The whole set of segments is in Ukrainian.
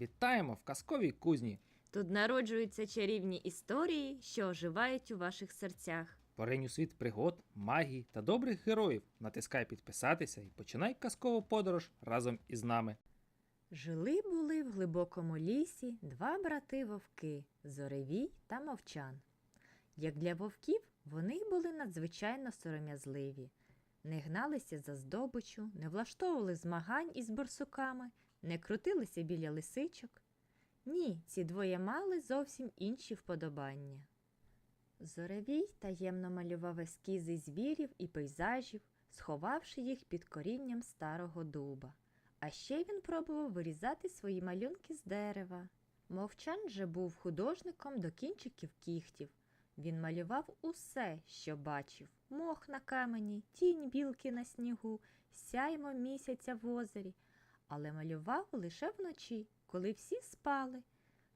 Вітаємо в казковій кузні. Тут народжуються чарівні історії, що оживають у ваших серцях. Поринь у світ пригод, магії та добрих героїв. Натискай підписатися і починай казкову подорож разом із нами. Жили були в глибокому лісі два брати вовки Зоревій та Мовчан. Як для вовків, вони були надзвичайно сором'язливі, не гналися за здобичу, не влаштовували змагань із борсуками, не крутилися біля лисичок. Ні, ці двоє мали зовсім інші вподобання. Зоревій таємно малював ескізи звірів і пейзажів, сховавши їх під корінням старого дуба. А ще він пробував вирізати свої малюнки з дерева. Мовчан же був художником до кінчиків кігтів. Він малював усе, що бачив: мох на камені, тінь білки на снігу, сяймо місяця в озері, але малював лише вночі, коли всі спали.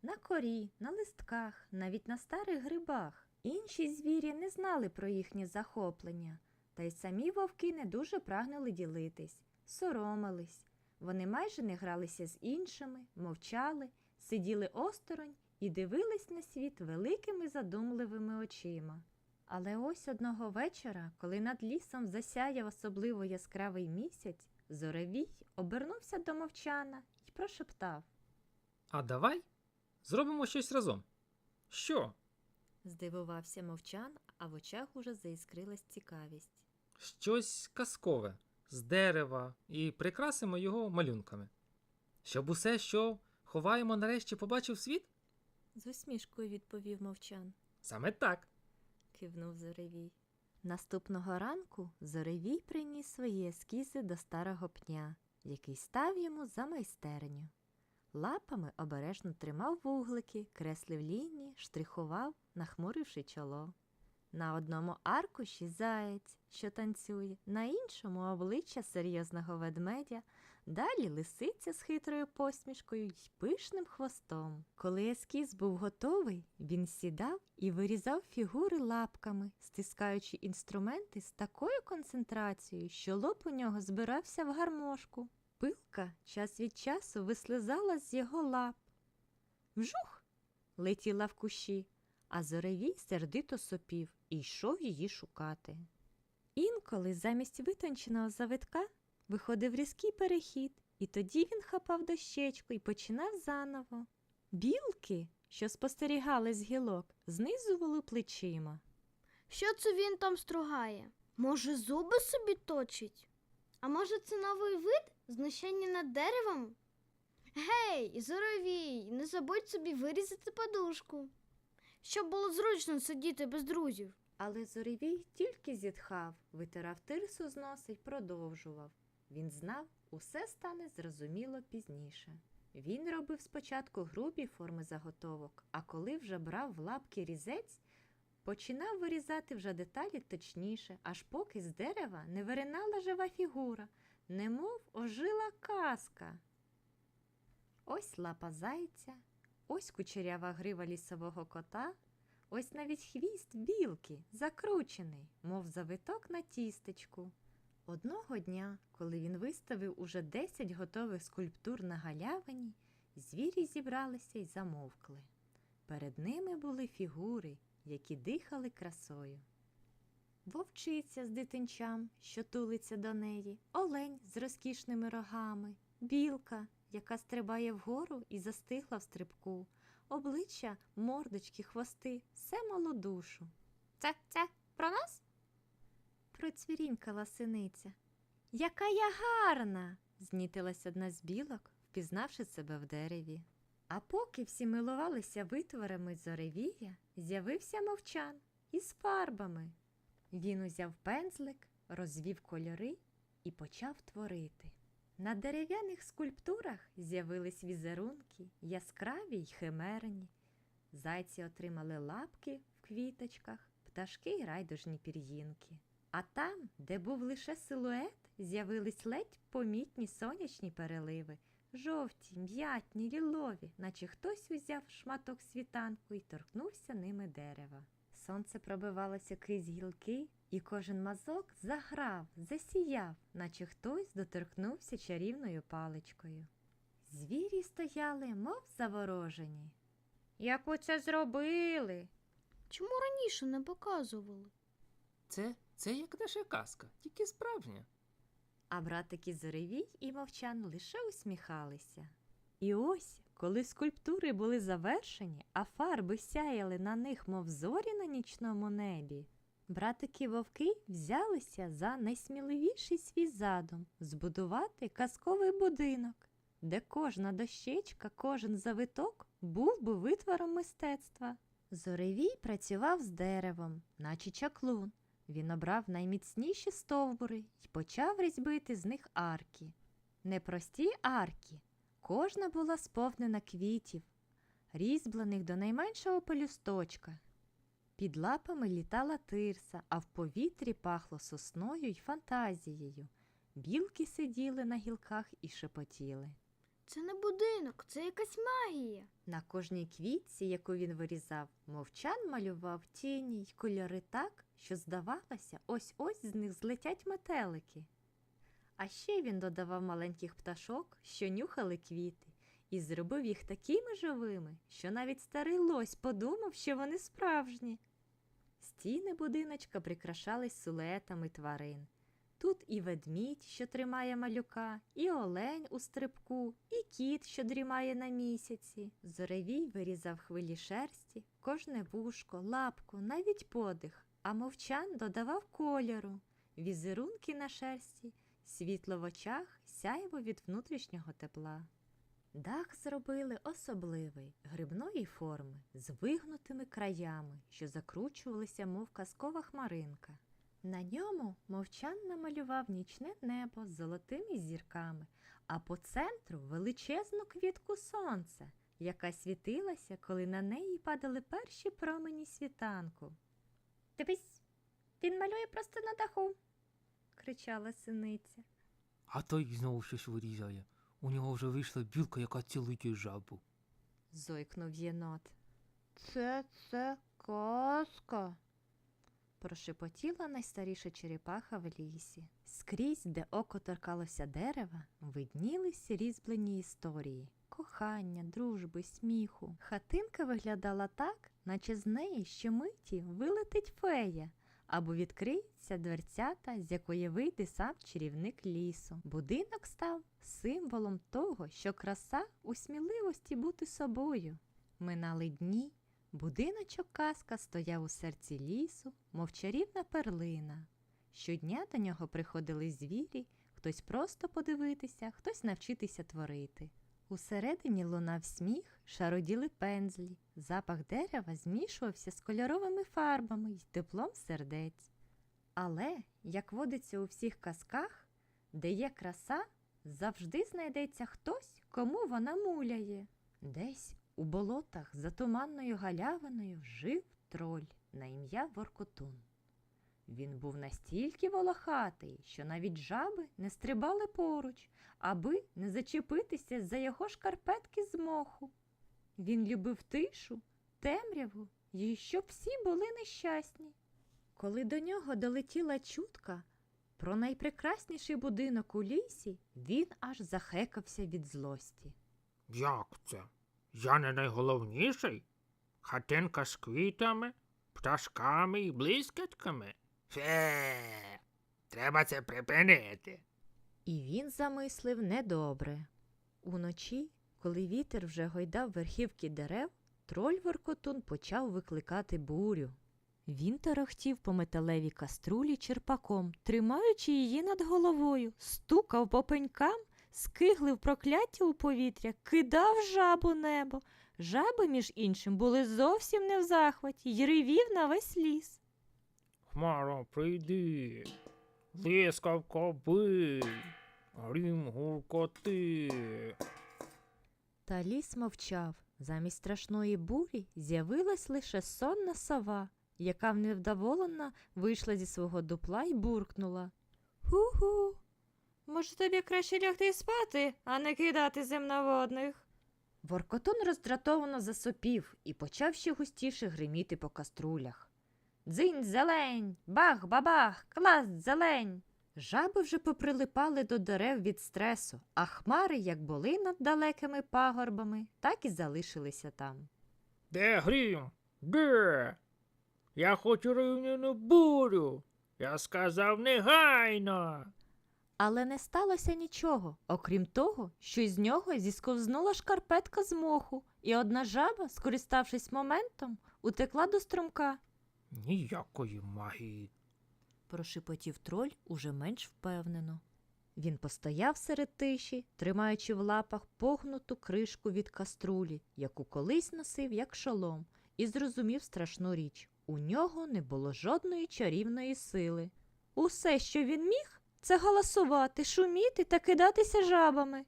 На корі, на листках, навіть на старих грибах. Інші звірі не знали про їхнє захоплення, та й самі вовки не дуже прагнули ділитись, соромились. Вони майже не гралися з іншими, мовчали, сиділи осторонь і дивились на світ великими задумливими очима. Але ось одного вечора, коли над лісом засяяв особливо яскравий місяць, Зоревій обернувся до мовчана і прошептав. А давай зробимо щось разом. Що? Здивувався мовчан, а в очах уже заіскрилась цікавість. Щось казкове з дерева і прикрасимо його малюнками. Щоб усе, що ховаємо, нарешті побачив світ? З усмішкою відповів мовчан. Саме так. кивнув Зоревій. Наступного ранку Зоревій приніс свої ескізи до старого пня, який став йому за майстерню. Лапами обережно тримав вуглики, креслив лінії, штрихував, нахмуривши чоло. На одному аркуші заєць, що танцює, на іншому обличчя серйозного ведмедя, далі лисиця з хитрою посмішкою й пишним хвостом. Коли ескіз був готовий, він сідав і вирізав фігури лапками, стискаючи інструменти з такою концентрацією, що лоб у нього збирався в гармошку. Пилка час від часу вислизала з його лап. Вжух! летіла в кущі, а зоревій сердито сопів і йшов її шукати. Інколи замість витонченого завитка виходив різкий перехід, і тоді він хапав дощечку і починав заново. Білки, що спостерігали з гілок, знизували плечима. Що це він там стругає? Може, зуби собі точить? А може, це новий вид знущання над деревом? Гей, зоровій, не забудь собі вирізати подушку, щоб було зручно сидіти без друзів. Але Зоревій тільки зітхав, витирав тирсу з носа й продовжував. Він знав, усе стане зрозуміло пізніше. Він робив спочатку грубі форми заготовок, а коли вже брав в лапки різець, починав вирізати вже деталі точніше, аж поки з дерева не виринала жива фігура, немов ожила казка. Ось лапа зайця, ось кучерява грива лісового кота, ось навіть хвіст білки, закручений, мов завиток на тістечку. Одного дня, коли він виставив уже десять готових скульптур на галявині, звірі зібралися й замовкли. Перед ними були фігури, які дихали красою. Вовчиця з дитинчам, що тулиться до неї, олень з розкішними рогами, білка, яка стрибає вгору і застигла в стрибку, обличчя, мордочки, хвости, все малодушу. Це це про нас? Процвірінькала синиця. Яка я гарна. знітилась одна з білок, впізнавши себе в дереві. А поки всі милувалися витворами зоревія, з'явився мовчан із фарбами. Він узяв пензлик, розвів кольори і почав творити. На дерев'яних скульптурах з'явились візерунки, яскраві й химерні. Зайці отримали лапки в квіточках, пташки й райдужні пір'їнки. А там, де був лише силует, з'явились ледь помітні сонячні переливи, жовті, м'ятні, лілові, наче хтось узяв шматок світанку і торкнувся ними дерева. Сонце пробивалося крізь гілки, і кожен мазок заграв, засіяв, наче хтось доторкнувся чарівною паличкою. Звірі стояли, мов заворожені. Як ви це зробили? Чому раніше не показували? Це, це як наша казка, тільки справжня. А братики Зоревій і мовчан лише усміхалися. І ось, коли скульптури були завершені, а фарби сяяли на них, мов зорі на нічному небі, братики вовки взялися за найсміливіший свій задум збудувати казковий будинок, де кожна дощечка, кожен завиток був би витвором мистецтва. Зоревій працював з деревом, наче чаклун. Він обрав найміцніші стовбури і почав різьбити з них арки. Непрості арки. Кожна була сповнена квітів, різьблених до найменшого пелюсточка. Під лапами літала тирса, а в повітрі пахло сосною й фантазією. Білки сиділи на гілках і шепотіли. Це не будинок, це якась магія. На кожній квітці, яку він вирізав, мовчан малював тіні й кольори так, що здавалося, ось-ось з них злетять метелики. А ще він додавав маленьких пташок, що нюхали квіти, і зробив їх такими живими, що навіть старий лось подумав, що вони справжні. Стіни будиночка прикрашались силуетами тварин. Тут і ведмідь, що тримає малюка, і олень у стрибку, і кіт, що дрімає на місяці. Зоревій вирізав хвилі шерсті, кожне вушко, лапку, навіть подих, а мовчан додавав кольору, візерунки на шерсті, світло в очах, сяйво від внутрішнього тепла. Дах зробили особливий, грибної форми, з вигнутими краями, що закручувалися, мов казкова хмаринка. На ньому мовчан намалював нічне небо з золотими зірками, а по центру величезну квітку сонця, яка світилася, коли на неї падали перші промені світанку. Дивись, він малює просто на даху, кричала синиця. А той знову щось вирізає. У нього вже вийшла білка, яка цілує жабу. зойкнув єнот. Це це казка. Прошепотіла найстаріша черепаха в лісі. Скрізь, де око торкалося дерева, виднілись різьблені історії кохання, дружби, сміху. Хатинка виглядала так, наче з неї щомиті вилетить фея, або відкриється дверцята, з якої вийде сам чарівник лісу. Будинок став символом того, що краса у сміливості бути собою. Минали дні, будиночок казка стояв у серці лісу, мов чарівна перлина. Щодня до нього приходили звірі, хтось просто подивитися, хтось навчитися творити. Усередині лунав сміх, шароділи пензлі, запах дерева змішувався з кольоровими фарбами й теплом сердець. Але, як водиться у всіх казках, де є краса, завжди знайдеться хтось, кому вона муляє. Десь у болотах за туманною галявиною жив троль на ім'я Воркотун. Він був настільки волохатий, що навіть жаби не стрибали поруч, аби не зачепитися за його шкарпетки з моху. Він любив тишу, темряву і щоб всі були нещасні. Коли до нього долетіла чутка про найпрекрасніший будинок у лісі, він аж захекався від злості. Як це? Я не найголовніший? Хатинка з квітами, пташками і блискітками? Фе, треба це припинити. І він замислив недобре. Уночі, коли вітер вже гойдав верхівки дерев, троль Воркотун почав викликати бурю. Він тарахтів по металевій каструлі черпаком, тримаючи її над головою, стукав по пенькам, скиглив прокляття у повітря, кидав жаб у небо. Жаби, між іншим, були зовсім не в захваті й ревів на весь ліс. Хмаро, прийди. Лискавко бий. Грім гуркоти. Та ліс мовчав. Замість страшної бурі з'явилась лише сонна сова, яка невдоволена вийшла зі свого дупла й буркнула. Ху-ху. Може, тобі краще лягти спати, а не кидати земноводних. Воркотун роздратовано засопів і почав ще густіше гриміти по каструлях. Дзинь зелень, бах бабах, клас зелень. Жаби вже поприлипали до дерев від стресу, а хмари як були над далекими пагорбами, так і залишилися там. Де грім? Де? Я хочу рівняну бурю. Я сказав негайно. Але не сталося нічого, окрім того, що із нього зісковзнула шкарпетка з моху, і одна жаба, скориставшись моментом, утекла до струмка. Ніякої магії. прошепотів троль уже менш впевнено. Він постояв серед тиші, тримаючи в лапах погнуту кришку від каструлі, яку колись носив як шолом, і зрозумів страшну річ. У нього не було жодної чарівної сили. Усе, що він міг, це галасувати, шуміти та кидатися жабами.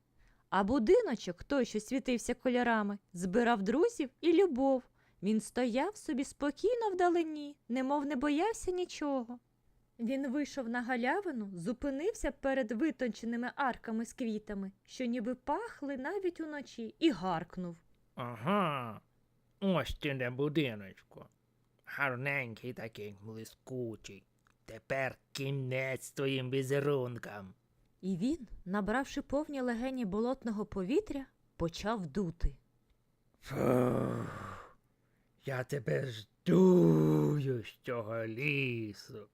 А будиночок, той, що світився кольорами, збирав друзів і любов. Він стояв собі спокійно вдалині, немов не боявся нічого. Він вийшов на галявину, зупинився перед витонченими арками з квітами, що ніби пахли навіть уночі, і гаркнув. Ага. Ось ти де будиночку. Гарненький такий блискучий. Тепер кінець твоїм візерункам. І він, набравши повні легені болотного повітря, почав дути. Фух. Я тебе ждую з цього лісу.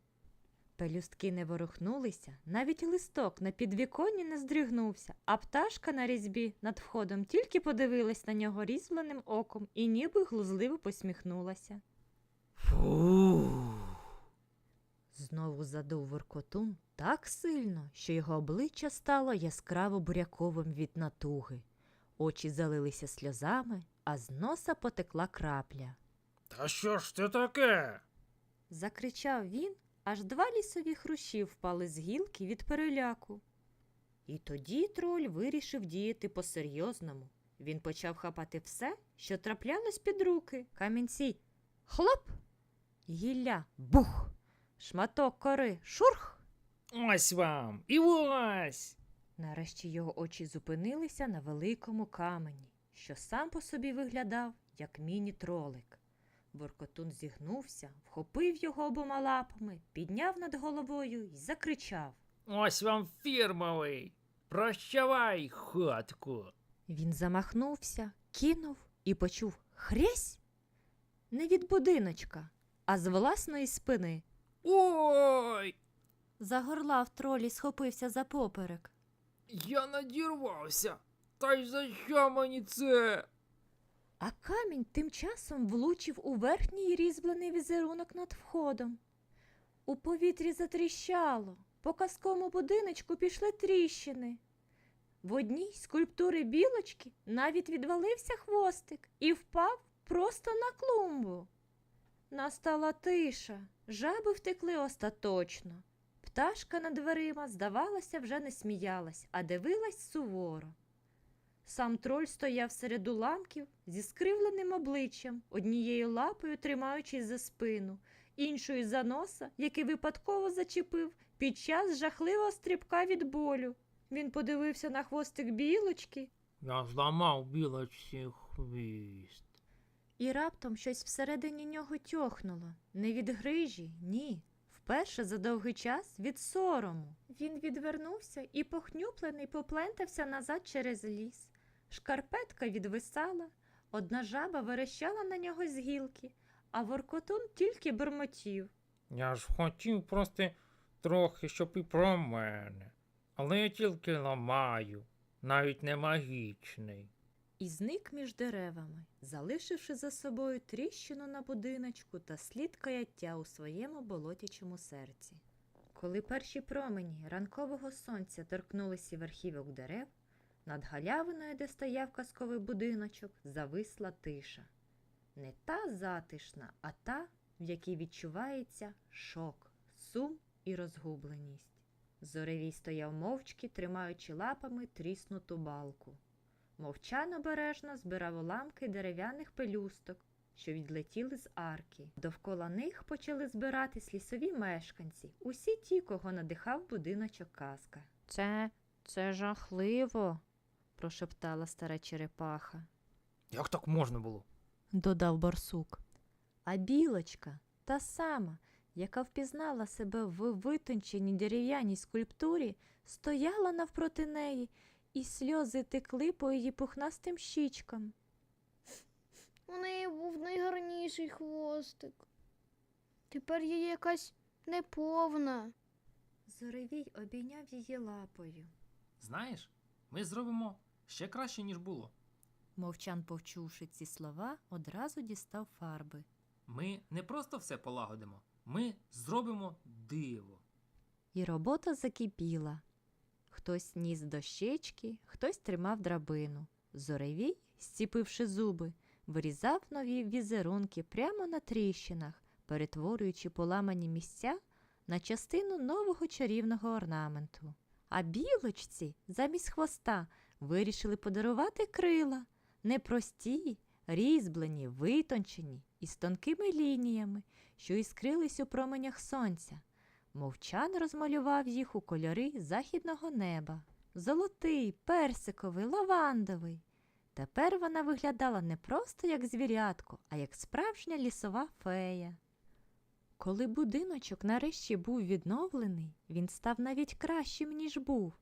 Пелюстки не ворухнулися, навіть листок на підвіконні не здригнувся, а пташка на різьбі над входом тільки подивилась на нього різьбленим оком і ніби глузливо посміхнулася. Фух. Знову задув воркотун так сильно, що його обличчя стало яскраво буряковим від натуги. Очі залилися сльозами, а з носа потекла крапля. Та що ж це таке? Закричав він, аж два лісові хрущі впали з гілки від переляку. І тоді троль вирішив діяти по-серйозному. Він почав хапати все, що траплялось під руки, камінці. Хлоп! Гілля бух! Шматок кори шурх! Ось вам. І ось. Нарешті його очі зупинилися на великому камені, що сам по собі виглядав, як міні-тролик. Воркотун зігнувся, вхопив його обома лапами, підняв над головою і закричав. Ось вам фірмовий. Прощавай, хатку. Він замахнувся, кинув і почув хрясь не від будиночка, а з власної спини. Ой! Загорлав троль і схопився за поперек. Я надірвався. Та й за що мені це? А камінь тим часом влучив у верхній різьблений візерунок над входом. У повітрі затріщало, по казкому будиночку пішли тріщини. В одній скульптури білочки навіть відвалився хвостик і впав просто на клумбу. Настала тиша, жаби втекли остаточно. Пташка над дверима, здавалося, вже не сміялась, а дивилась суворо. Сам троль стояв серед уламків зі скривленим обличчям, однією лапою тримаючись за спину, іншою за носа, який випадково зачепив під час жахливого стрибка від болю. Він подивився на хвостик білочки, Я зламав білочці хвіст. і раптом щось всередині нього тьохнуло. Не від грижі, ні. Вперше за довгий час від сорому. Він відвернувся і похнюплений поплентався назад через ліс. Шкарпетка відвисала, одна жаба верещала на нього з гілки, а воркотун тільки бурмотів. Я ж хотів просто трохи, щоб і про мене. Але я тільки ламаю, навіть не магічний. і зник між деревами, залишивши за собою тріщину на будиночку та слід каяття у своєму болотячому серці. Коли перші промені ранкового сонця торкнулися верхівок дерев, над галявиною, де стояв казковий будиночок, зависла тиша. Не та затишна, а та, в якій відчувається шок, сум і розгубленість. Зоревій стояв мовчки, тримаючи лапами тріснуту балку. Мовчан обережно збирав уламки дерев'яних пелюсток, що відлетіли з арки. Довкола них почали збиратись лісові мешканці, усі ті, кого надихав будиночок казка. Це це жахливо, прошептала стара черепаха, Як так можна було? додав барсук. А білочка, та сама, яка впізнала себе в витонченій дерев'яній скульптурі, стояла навпроти неї, і сльози текли по її пухнастим щічкам. У неї був найгарніший хвостик. Тепер я якась неповна. Зоревій обійняв її лапою. Знаєш, ми зробимо ще краще, ніж було. Мовчан, повчувши ці слова, одразу дістав фарби. Ми не просто все полагодимо, ми зробимо диво. І робота закипіла. Хтось ніс дощечки, хтось тримав драбину. Зоревій, зціпивши зуби, вирізав нові візерунки прямо на тріщинах, перетворюючи поламані місця на частину нового чарівного орнаменту. А білочці замість хвоста вирішили подарувати крила, непрості, різьблені, витончені і з тонкими лініями, що іскрились у променях сонця. Мовчан розмалював їх у кольори західного неба золотий, персиковий, лавандовий. Тепер вона виглядала не просто як звірятко, а як справжня лісова фея. Коли будиночок нарешті був відновлений, він став навіть кращим, ніж був.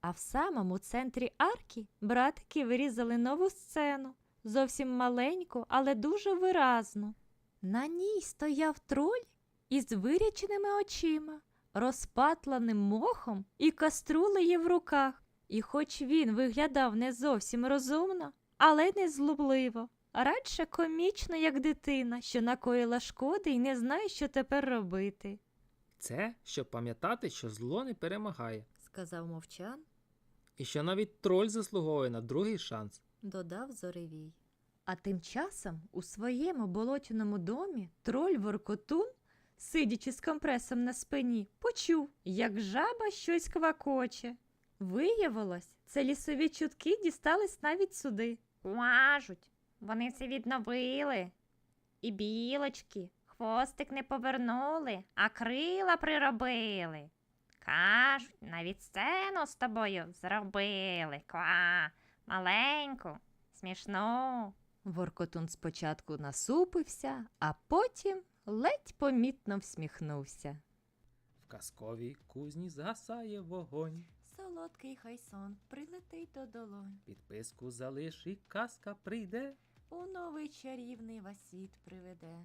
А в самому центрі арки братики вирізали нову сцену, зовсім маленьку, але дуже виразну. На ній стояв троль із виряченими очима, розпатланим мохом і каструлею в руках. І хоч він виглядав не зовсім розумно, але не злобливо, радше комічно, як дитина, що накоїла шкоди і не знає, що тепер робити, Це щоб пам'ятати, що зло не перемагає, сказав мовчан, і що навіть троль заслуговує на другий шанс. додав Зоревій. А тим часом у своєму болотяному домі троль Воркотун, сидячи з компресом на спині, почув, як жаба щось квакоче. Виявилось, це лісові чутки дістались навіть сюди. Кажуть, вони все відновили. І білочки, хвостик не повернули, а крила приробили. Кажуть, навіть сцену з тобою зробили. Ква, маленьку, смішну. Воркотун спочатку насупився, а потім ледь помітно всміхнувся. В казковій кузні згасає вогонь. Солодкий хай сон прилетить до долонь, Підписку залиш і казка прийде. у новий чарівний вас світ приведе.